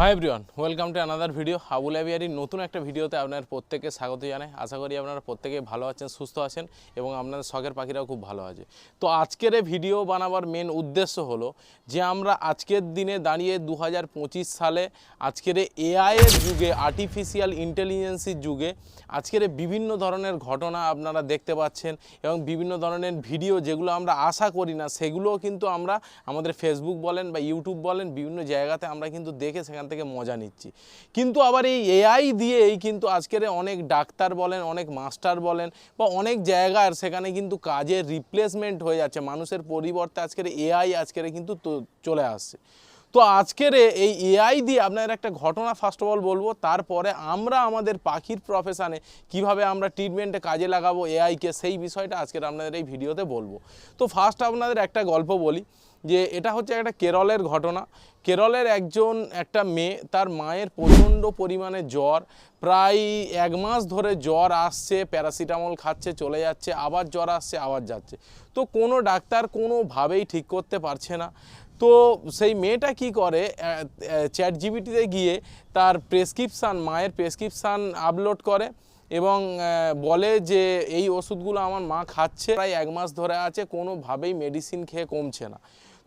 Hi everyone welcome to another video Abul আবিয়ারির নতুন একটা ভিডিওতে আপনার প্রত্যেকে স্বাগত জানাই। আশা করি আপনারা প্রত্যেকে ভালো আছেন, সুস্থ আছেন এবং আপনাদের শখের পাখিরাও খুব ভালো আছে। তো আজকের এই ভিডিও বানাবার মেন উদ্দেশ্য হলো যে আমরা আজকের দিনে দাঁড়িয়ে দু হাজার পঁচিশ সালে আজকের এআইয়ের যুগে আর্টিফিশিয়াল ইন্টেলিজেন্সির যুগে আজকের বিভিন্ন ধরনের ঘটনা আপনারা দেখতে পাচ্ছেন এবং বিভিন্ন ধরনের ভিডিও যেগুলো আমরা আশা করি না, সেগুলোও কিন্তু আমরা আমাদের ফেসবুক বলেন বা ইউটিউব বলেন, বিভিন্ন জায়গাতে আমরা কিন্তু দেখে সেখান থেকে মজা নিচ্ছি। কিন্তু আবার এই এআই দিয়েই কিন্তু আজকের অনেক ডাক্তার বলেন, অনেক মাস্টার বলেন বা অনেক জায়গার সেখানে কিন্তু কাজের রিপ্লেসমেন্ট হয়ে যাচ্ছে। মানুষের পরিবর্তে আজকের এআই আজকের কিন্তু চলে আসছে। তো আজকের এই এআই দিয়ে আপনার একটা ঘটনা ফার্স্ট অফ অল বলব, তারপরে আমরা আমাদের পাখির প্রফেশনে কীভাবে আমরা ট্রিটমেন্টে কাজে লাগাবো এআইকে সেই বিষয়টা আজকের আপনাদের এই ভিডিওতে বলব। তো ফার্স্ট আপনাদের একটা গল্প বলি, যে এটা হচ্ছে একটা কেরলের ঘটনা। কেরলের একজন, একটা মেয়ে, তার মায়ের প্রচণ্ড পরিমাণে জ্বর, প্রায় এক মাস ধরে জ্বর আসছে প্যারাসিটামল খাচ্ছে, চলে যাচ্ছে, আবার জ্বর আসছে, আবার যাচ্ছে। তো কোনো ডাক্তার কোনোভাবেই ঠিক করতে পারছে না। তো সেই মেয়েটা কি করে চ্যাট জিবিটিতে গিয়ে তার প্রেসক্রিপশান মায়ের প্রেসক্রিপশান আপলোড করে এবং বলে যে এই ওষুধগুলো আমার মা খাচ্ছে, প্রায় এক মাস ধরে আছে, কোনোভাবেই মেডিসিন খেয়ে কমছে না।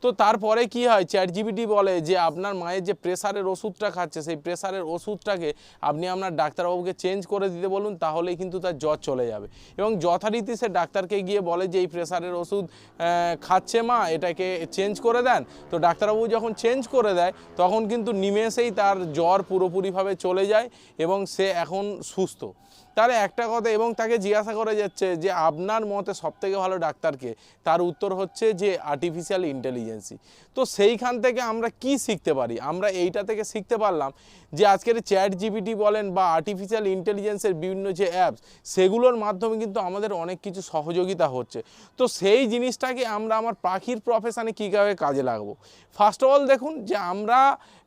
তো তারপরে কি হয়? চ্যাট জিবিটি বলে যে, আপনার মায়ের যে প্রেসারের ওষুধটা খাচ্ছে, সেই প্রেসারের ওষুধটাকে আপনি আপনার ডাক্তারবাবুকে চেঞ্জ করে দিতে বলুন, তাহলেই কিন্তু তার জ্বর চলে যাবে। এবং যথারীতি সে ডাক্তারকে গিয়ে বলে যে, এই প্রেসারের ওষুধ খাচ্ছে মা, এটাকে চেঞ্জ করে দেন। তো ডাক্তারবাবু যখন চেঞ্জ করে দেয়, তখন কিন্তু নিমেষেই তার জ্বর পুরোপুরিভাবে চলে যায় এবং সে এখন সুস্থ। তাহলে একটা কথা, এবং তাকে জিজ্ঞাসা করা যাচ্ছে যে, আপনার মতে সবথেকে ভালো ডাক্তারকে? তার উত্তর হচ্ছে যে আর্টিফিশিয়াল ইন্টেলিজেন্সি তো সেইখান থেকে আমরা কি শিখতে পারি? আমরা এইটা থেকে শিখতে পারলাম যে আজকের চ্যাট জিপিটি বলেন বা আর্টিফিশিয়াল ইন্টেলিজেন্সের বিভিন্ন যে অ্যাপস সেগুলোর মাধ্যমে কিন্তু আমাদের অনেক কিছু সহযোগিতা হচ্ছে। তো সেই জিনিসটাকে আমরা আমার পাখির প্রফেশনে কীভাবে কাজে লাগাবো? ফার্স্ট অফ অল দেখুন যে আমরা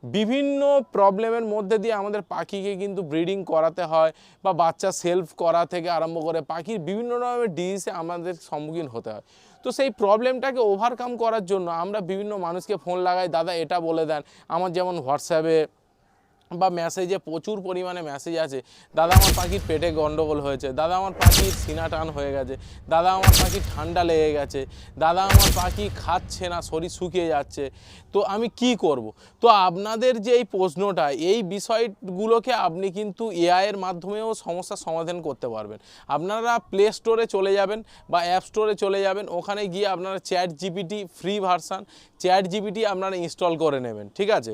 বিভিন্ন প্রবলেমের মধ্যে দিয়ে আমাদের পাখিকে কিন্তু ব্রিডিং করাতে হয় বা বাচ্চা সেলফ করা থেকে আরম্ভ করে পাখির বিভিন্ন রকমের ডিজিজে আমাদের সম্মুখীন হতে হয়। তো সেই প্রবলেমটাকে ওভারকাম করার জন্য আমরা বিভিন্ন মানুষকে ফোন লাগাই, দাদা, এটা বলে দেন। আমার যেমন হোয়াটসঅ্যাপে বা মেসেজে প্রচুর পরিমাণে মেসেজ আছে। দাদা, আমার পাখির পেটে গন্ডগোল হয়েছে। দাদা, আমার পাখির সিনা টান হয়ে গেছে। দাদা, আমার পাখি ঠান্ডা লেগে গেছে। দাদা, আমার পাখি খাচ্ছে না, শরীর শুকিয়ে যাচ্ছে। তো আমি কি করব? তো আপনাদের যে এই প্রশ্নটা, এই বিষয়গুলোকে আপনি কিন্তু এআইয়ের মাধ্যমেও সমস্যার সমাধান করতে পারবেন। আপনারা প্লে স্টোরে চলে যাবেন বা অ্যাপ স্টোরে চলে যাবেন। ওখানে গিয়ে আপনারা chat GPT free version chat GPT আপনারা ইনস্টল করে নেবেন। ঠিক আছে?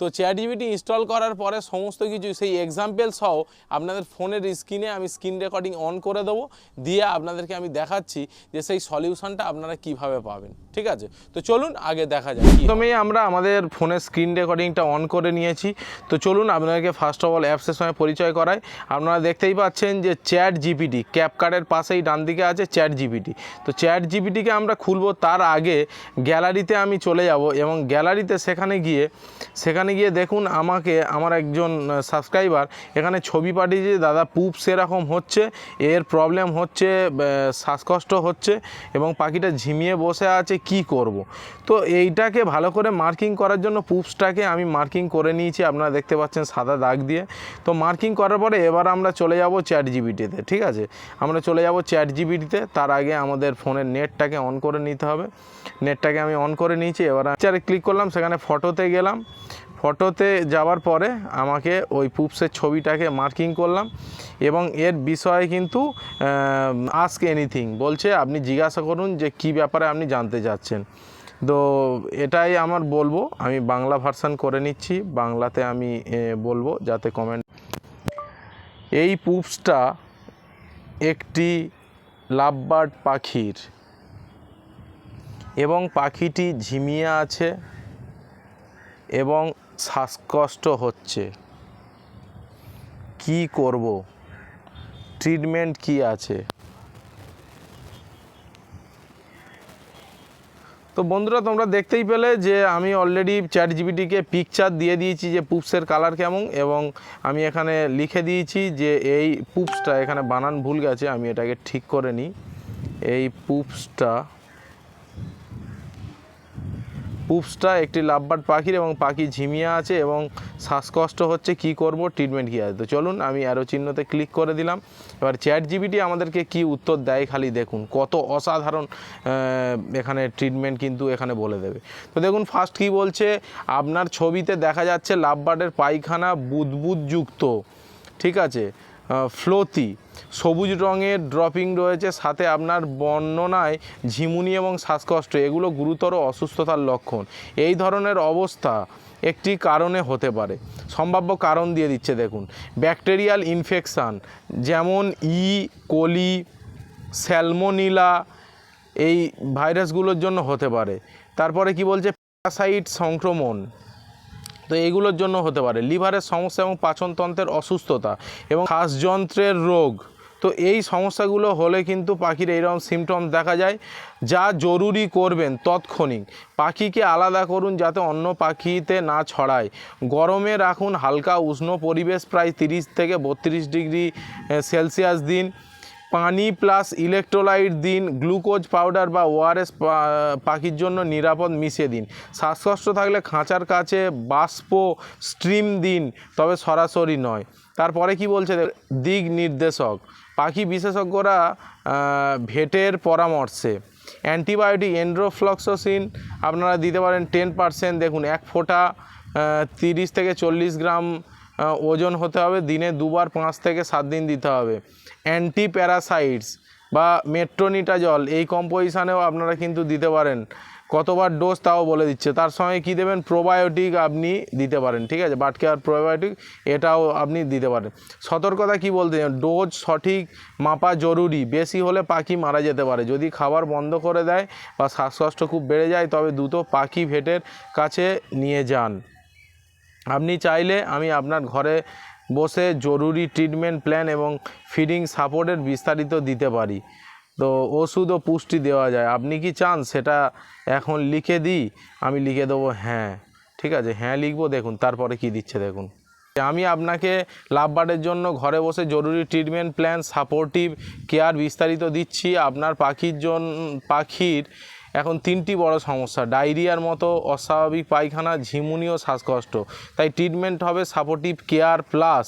তো চ্যাট জিবিটি ইনস্টল করার পরে সমস্ত কিছু সেই এক্সাম্পল সহ আপনাদের ফোনের স্ক্রিনে আমি স্ক্রিন রেকর্ডিং অন করে দেবো, দিয়ে আপনাদেরকে আমি দেখাচ্ছি যে সেই সলিউশনটা আপনারা কীভাবে পাবেন, ঠিক আছে? তো চলুন আগে দেখা যাক প্রথমেই আমরা আমাদের ফোনের স্ক্রিন রেকর্ডিংটা অন করে নিয়েছি। তো চলুন আপনাদেরকে ফার্স্ট অফ অল অ্যাপসের সঙ্গে পরিচয় করাই। আপনারা দেখতেই পাচ্ছেন যে চ্যাট জিপিটি ক্যাপকার্ডের পাশেই ডান দিকে আছে চ্যাট জিপিটি তো চ্যাট জিপিটিকে আমরা খুলবো তার আগে গ্যালারিতে আমি চলে যাব এবং গ্যালারিতে সেখানে গিয়ে সেখানে গিয়ে দেখুন আমাকে, আমার একজন সাবস্ক্রাইবার এখানে ছবি পাঠিয়েছে দাদা পুপ সেরকম হচ্ছে, এর প্রবলেম হচ্ছে শ্বাসকষ্ট হচ্ছে এবং পাখিটা ঝিমিয়ে বসে আছে, কি করব। তো এইটাকে ভালো করে মার্কিং করার জন্য পুপসটাকে আমি মার্কিং করে নিয়েছি, আপনারা দেখতে পাচ্ছেন সাদা দাগ দিয়ে। তো মার্কিং করার পরে এবার আমরা চলে যাব চ্যাট জিবিটিতে ঠিক আছে? আমরা চলে যাব চ্যাট জিবিটিতে তার আগে আমাদের ফোনের নেটটাকে অন করে নিতে হবে। নেটটাকে আমি অন করে নিয়েছি, এবার চারে ক্লিক করলাম, সেখানে ফটোতে গেলাম। ফটোতে যাওয়ার পরে আমাকে ওই পুপসের ছবিটাকে মার্কিং করলাম এবং এর বিষয়ে কিন্তু আস্ক এনিথিং বলছে আপনি জিজ্ঞাসা করুন যে কি ব্যাপারে আপনি জানতে চাচ্ছেন। তো এটাই আমার বলব, আমি বাংলা ভার্সান করে নিচ্ছি, বাংলাতে আমি বলব যাতে কমেন্ট এই পুপসটা একটি লাভবার্ড পাখির এবং পাখিটি ঝিমিয়ে আছে এবং শ্বাসকষ্ট হচ্ছে। কি করব? ট্রিটমেন্ট কি আছে? তো বন্ধুরা, তোমরা দেখতেই পেলে যে আমি অলরেডি চ্যাট জিবিটিকে পিকচার দিয়ে দিয়েছি যে পুপসের কালার কেমন এবং আমি এখানে লিখে দিয়েছি যে এই পুপসটা এখানে বানান ভুল গেছে, আমি এটাকে ঠিক করে নিই। এই পুপসটা পুপসটা একটি লাভবার্ড পাখির এবং পাখি ঝিমিয়ে আছে এবং শ্বাসকষ্ট হচ্ছে, কি করব? ট্রিটমেন্ট কী আছে? তো চলুন, আমি অ্যারো চিহ্নতে ক্লিক করে দিলাম। এবার চ্যাট জিবিটি আমাদেরকে কি উত্তর দেয় খালি দেখুন। কত অসাধারণ এখানে ট্রিটমেন্ট কিন্তু এখানে বলে দেবে। তো দেখুন ফার্স্ট কি বলছে? আপনার ছবিতে দেখা যাচ্ছে লাভবার্ডের পায়খানা বুদবুদযুক্ত ঠিক আছে? ফ্লোতি। সবুজ রঙের ড্রপিং রয়েছে, সাথে আপনার বর্ণনায় ঝিমুনি এবং শ্বাসকষ্ট, এগুলো গুরুতর অসুস্থতার লক্ষণ। এই ধরনের অবস্থা একটি কারণে হতে পারে। সম্ভাব্য কারণ দিয়ে দিচ্ছে, দেখুন। ব্যাকটেরিয়াল ইনফেকশান, যেমন ই, কোলি, স্যালমোনিলা, এই ভাইরাসগুলোর জন্য হতে পারে। তারপরে কি বলছে? প্যারাসাইট সংক্রমণ। তো এগুলোর জন্য হতে পারে। লিভারের সমস্যা এবং পাচনতন্ত্রের অসুস্থতা এবং শ্বাসযন্ত্রের রোগ। তো এই সমস্যাগুলো হলে কিন্তু পাখির এইরকম সিমটম দেখা যায়, যা জরুরি করবেন তৎক্ষণিক। পাখিকে আলাদা করুন যাতে অন্য পাখিতে না ছড়ায়। গরমে রাখুন হালকা উষ্ণ পরিবেশ প্রায় তিরিশ থেকে বত্রিশ ডিগ্রি সেলসিয়াস দিন। পানি প্লাস ইলেকট্রোলাইট দিন, গ্লুকোজ পাউডার বা ওআরএস পাখির জন্য নিরাপদ মিশিয়ে দিন। শ্বাসকষ্ট থাকলে খাঁচার কাছে বাষ্প স্ট্রিম দিন, তবে সরাসরি নয়। তারপরে কি বলছে? দিক নির্দেশক। পাখি বিশেষজ্ঞরা ভেটের পরামর্শে। অ্যান্টিবায়োটিক এন্ড্রোফ্লক্সোসিন, আপনারা দিতে পারেন টেন পার্সেন্ট। দেখুন, এক ফোঁটা তিরিশ থেকে চল্লিশ গ্রাম ওজন হতে হবে, দিনে দুবার পাঁচ থেকে সাত দিন দিতে হবে। অ্যান্টি প্যারাসাইটস বা মেট্রোনিটাজল, এই কম্পোজিশানেও আপনারা কিন্তু দিতে পারেন। কতবার ডোজ তাও বলে দিচ্ছে। তার সঙ্গে কী দেবেন? প্রোবায়োটিক আপনি দিতে পারেন, ঠিক আছে? বাটকে আর প্রোবায়োটিক এটাও আপনি দিতে পারেন। সতর্কতা কি বলতে ডোজ সঠিক মাপা জরুরি। বেশি হলে পাখি মারা যেতে পারে। যদি খাবার বন্ধ করে দেয় বা শ্বাসকষ্ট খুব বেড়ে যায়, তবে দ্রুত পাখি ভেটের কাছে নিয়ে যান। আপনি চাইলে আমি আপনার ঘরে বসে জরুরি ট্রিটমেন্ট প্ল্যান এবং ফিডিং সাপোর্টের বিস্তারিত দিতে পারি। তো ওষুধ ও পুষ্টি দেওয়া যায়। আপনি কি চান সেটা এখন লিখে দিই? আমি লিখে দেবো হ্যাঁ। ঠিক আছে হ্যাঁ লিখব, দেখুন, তারপরে কি দিচ্ছে, দেখুন। আমি আপনাকে লাভবার্ডের জন্য ঘরে বসে জরুরি ট্রিটমেন্ট প্ল্যান সাপোর্টিভ কেয়ার বিস্তারিত দিচ্ছি। আপনার পাখির জন্য পাখির এখন তিনটি বড় সমস্যা। ডায়রিয়ার মতো অস্বাভাবিক পায়খানা, ঝিমুনি ও শ্বাসকষ্ট। তাই ট্রিটমেন্ট হবে supportive care plus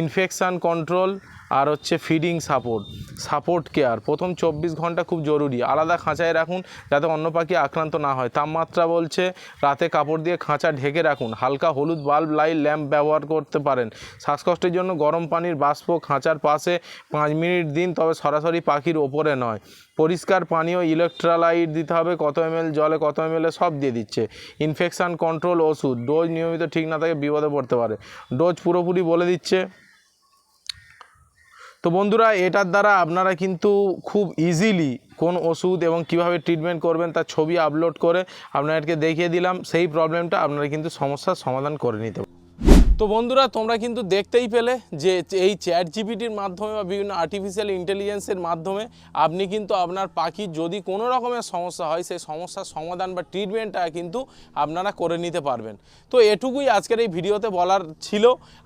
infection control আর হচ্ছে ফিডিং সাপোর্ট সাপোর্ট কেয়ার প্রথম চব্বিশ ঘণ্টা খুব জরুরি। আলাদা খাঁচায় রাখুন যাতে অন্য পাখি আক্রান্ত না হয়। তাপমাত্রা বলছে রাতে কাপড় দিয়ে খাঁচা ঢেকে রাখুন। হালকা হলুদ বাল্ব লাইট ল্যাম্প ব্যবহার করতে পারেন। শ্বাসকষ্টের জন্য গরম পানির বাষ্প খাঁচার পাশে পাঁচ মিনিট দিন, তবে সরাসরি পাখির ওপরে নয়। পরিষ্কার পানীয় ইলেকট্রালাইট দিতে হবে। কত এম জলে, কত এম সব দিয়ে দিচ্ছে। ইনফেকশান কন্ট্রোল ওষুধ। ডোজ নিয়মিত ঠিক না থাকে বিপদে পড়তে পারে। ডোজ পুরোপুরি বলে দিচ্ছে। তো বন্ধুরা, এটার দ্বারা আপনারা কিন্তু খুব ইজিলি কোন ওষুধ এবং কীভাবে ট্রিটমেন্ট করবেন তার ছবি আপলোড করে আপনাদেরকে দেখিয়ে দিলাম। সেই প্রবলেমটা আপনারা কিন্তু সমস্যার সমাধান করে নিতে তো বন্ধুরা, তোমরা কিন্তু দেখতেই পেলে যে এই চ্যাট জিপিটির মাধ্যমে বা বিভিন্ন আর্টিফিশিয়াল ইন্টেলিজেন্সের মাধ্যমে আপনি কিন্তু আপনার পাখির যদি কোনো রকমের সমস্যা হয়, সেই সমস্যার সমাধান বা ট্রিটমেন্টটা কিন্তু আপনারা করে নিতে পারবেন। তো এটুকুই আজকের এই ভিডিওতে বলার ছিল।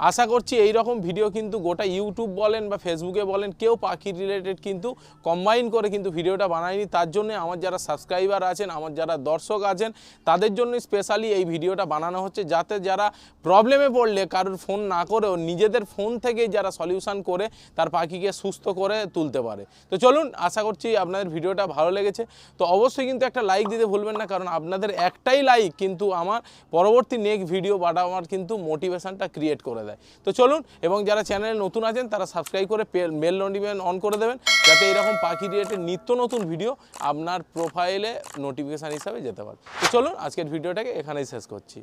আশা করছি এই রকম ভিডিও কিন্তু গোটা ইউটিউব বলেন বা ফেসবুকে বলেন, কেউ পাখির রিলেটেড কিন্তু কম্বাইন করে কিন্তু ভিডিওটা বানায়নি। তার জন্য আমার যারা সাবস্ক্রাইবার আছেন, আমার যারা দর্শক আছেন, তাদের জন্য স্পেশালি এই ভিডিওটা বানানো হচ্ছে যাতে যারা প্রবলেমে পড়লে কারোর ফোন না করেও নিজেদের ফোন থেকেই যারা সলিউশন করে, তার পাখিকে সুস্থ করে তুলতে পারে। তো চলুন, আশা করছি আপনাদের ভিডিওটা ভালো লেগেছে। তো অবশ্যই কিন্তু একটা লাইক দিতে ভুলবেন না, কারণ আপনাদের একটাই লাইক কিন্তু আমার পরবর্তী নেক্সট ভিডিও বাটা আমার কিন্তু মোটিভেশানটা ক্রিয়েট করে দেয়। তো চলুন, এবং যারা চ্যানেলে নতুন আছেন, তারা সাবস্ক্রাইব করে মেল নোটিফিকেশন অন করে দেবেন, যাতে এরকম পাখি রিলেটেড নিত্য নতুন ভিডিও আপনার প্রোফাইলে নোটিফিকেশান হিসাবে যেতে পারে। তো চলুন, আজকের ভিডিওটাকে এখানেই শেষ করছি।